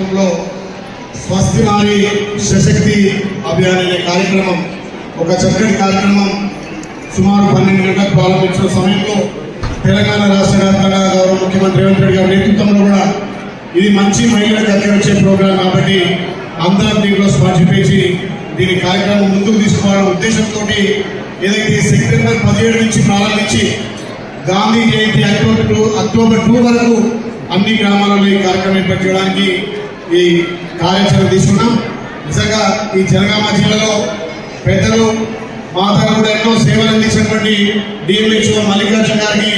కార్యక్రమంలో స్వస్తి నారి సశక్తి అభియాన్ అనే కార్యక్రమం ఒక చక్కటి కార్యక్రమం సుమారు పన్నెండు గంటలకు ప్రారంభించిన సమయంలో తెలంగాణ రాష్ట్ర వ్యాప్తంగా గౌరవ ముఖ్యమంత్రి రేవంత్ రెడ్డి గారి నేతృత్వంలో కూడా ఇది మంచి మహిళలకు అక్కడ ప్రోగ్రాం కాబట్టి అందరం దీంట్లో స్పాన్సిపేసి దీని కార్యక్రమం ముందుకు తీసుకోవాలనే ఉద్దేశంతో ఏదైతే సెప్టెంబర్ పదిహేడు నుంచి ప్రారంభించి Gandhi Jayanti October two October two వరకు అన్ని గ్రామాలలో ఈ కార్యక్రమం ఏర్పాటు చేయడానికి ఈ కార్యాచరణ తీసుకున్నాం నిజంగా ఈ జనగామ జిల్లాలో పెద్దలు మాతలు కూడా ఎన్నో సేవలు అందించినటువంటి డిఎంహెచ్ఓ మల్లికార్జున గారికి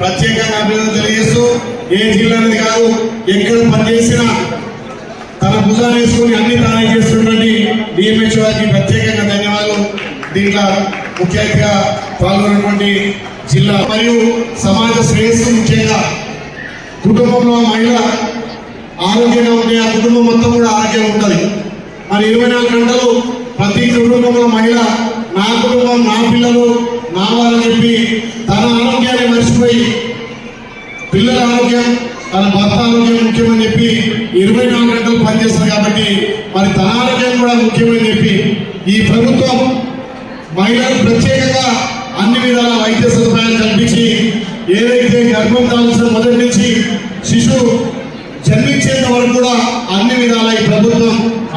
ప్రత్యేకంగా అభినందన తెలియజేస్తూ ఏ జిల్లా అనేది కాదు ఎక్కడ పనిచేసినా తన భుజాలు వేసుకుని అన్ని తానే చేస్తున్నటువంటి డిఎంహెచ్ఓ గారికి ప్రత్యేకంగా ధన్యవాదాలు. దీంట్లో ముఖ్య అతిథిగా పాల్గొన్నటువంటి జిల్లా మరియు సమాజ శ్రేయస్సు ముఖ్యంగా కుటుంబంలో మహిళ ఆరోగ్యంగా ఉంటే ఆ కుటుంబం మొత్తం కూడా ఆరోగ్యంగా ఉంటుంది. మరి ఇరవై నాలుగు గంటలు ప్రతి కుటుంబంలో మహిళ నా కుటుంబం నా పిల్లలు నా వారని చెప్పి తన ఆరోగ్యాన్ని మర్చిపోయి పిల్లల ఆరోగ్యం తన భర్త ఆరోగ్యం ముఖ్యమని చెప్పి ఇరవై నాలుగు గంటలు పనిచేస్తారు కాబట్టి మరి తన ఆరోగ్యం కూడా ముఖ్యమని చెప్పి ఈ ప్రభుత్వం మహిళలకు ప్రత్యేకంగా అన్ని విధాల వైద్య సదుపాయాలు కల్పించి ఏదైతే గర్భం కావాల్సిన మొదటి నుంచి శిశువు జన్మించేంత వరకు కూడా అన్ని విధాల ఈ ప్రభుత్వం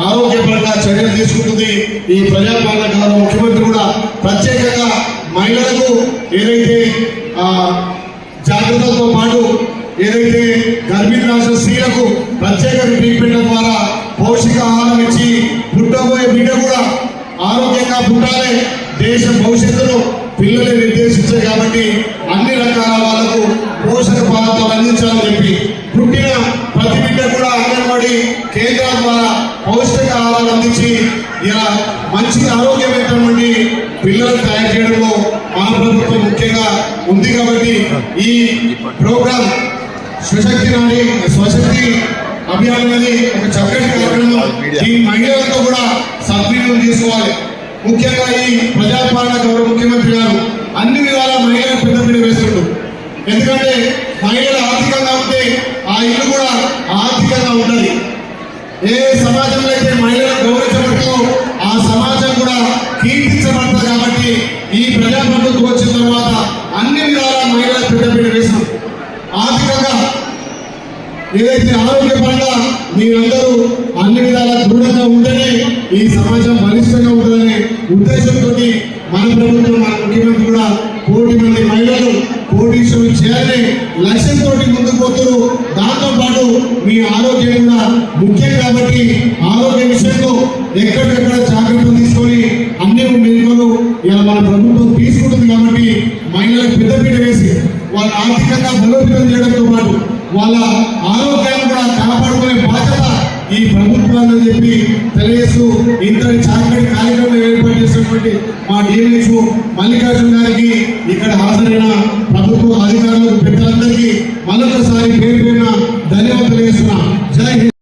ఆరోగ్యపరంగా చర్యలు తీసుకుంటుంది. ఈ ప్రజాపాలన గౌరవ ముఖ్యమంత్రి కూడా ప్రత్యేకంగా మహిళలకు ఏదైతే జాగ్రత్తలతో పాటు ఏదైతే గర్భిణీ రాసిన స్త్రీలకు ప్రత్యేక ట్రీట్మెంట్ ద్వారా పౌష్టికాహారం ఇచ్చి పుట్టబోయే బిడ్డ కూడా ఆరోగ్యంగా పుట్టాలి. దేశ భవిష్యత్తును పిల్లలు నిర్దేశించాయి కాబట్టి అన్ని రకాల వాళ్ళకు పోషక పదార్థాలు అందించాలని చెప్పి పుట్టిన కేంద్రాల ద్వారా పౌష్టిక ఆహారాలు అందించి ఇలా మంచి ఆరోగ్యమైనటువంటి పిల్లలను తయారు చేయడంలో మన ప్రభుత్వం ముఖ్యంగా ఉంది కాబట్టి ఈ ప్రోగ్రాం స్వశక్తి నాడి స్వశక్తి అభియాన్ అనేది ఒక చక్కటి కార్యక్రమం. ఈ మహిళలతో కూడా సద్వినియోగం చేసుకోవాలి. ముఖ్యంగా ఈ ప్రజాపాలన గౌరవ ముఖ్యమంత్రి గారు అన్ని విధాల మహిళలు పెద్దపీడ వేస్తుండ్రు. ఎందుకంటే మహిళలు ఆర్థికంగా ఉంటే ఆ ఇల్లు కూడా ఆర్థికంగా ఉండాలి. ఏ సమాజంలో అయితే మహిళలు గౌరవించబడుతుందో ఆ సమాజం కూడా కీర్తించబడుతుంది కాబట్టి ఈ ప్రజాప్రభుత్వం వచ్చిన తర్వాత అన్ని విధాల మహిళలకు పెద్దపీట వేసాం ఆర్థికంగా ఏదైతే ఆరోగ్యపరంగా మీరందరూ అన్ని విధాల దృఢంగా ఉంటేనే ఈ సమాజం బలిష్టంగా ఉంటుందనే ఉద్దేశంతో మన ప్రభుత్వం మన ముఖ్యమంత్రి కూడా కోటి మంది మహిళలు కోటీశ్వరులు చేయాలనే లక్ష్యంతో ముందుకు పోతున్నారు. దాంతో పాటు మీ ఆరోగ్యం కూడా ముఖ్యం ఆరోగ్య విషయంలో ఎక్కడికెక్కడ జాగ్రత్తలు తీసుకొని అన్ని మెరుగులు ఇలా మన ప్రభుత్వం తీసుకుంటుంది కాబట్టి మహిళలకు పెద్దపీట వేసి వాళ్ళ ఆర్థికంగా బలోపేతం చేయడంతో పాటు వాళ్ళ ఆరోగ్యాన్ని కూడా కాపాడుకునే బాధ్యత ఈ ప్రభుత్వాన్ని చెప్పి తెలియజేస్తూ ఇంతటి చక్కటి కార్యక్రమం ఏర్పాటు చేసినటువంటి మా డిఎంహెచ్ఓ మల్లికార్జున గారికి ఇక్కడ హాజరైన ప్రభుత్వ అధికారులకు పెద్దలందరికీ మరొకసారి పేరు పేరున ధన్యవాదాలు తెలియజేస్తున్నాం జై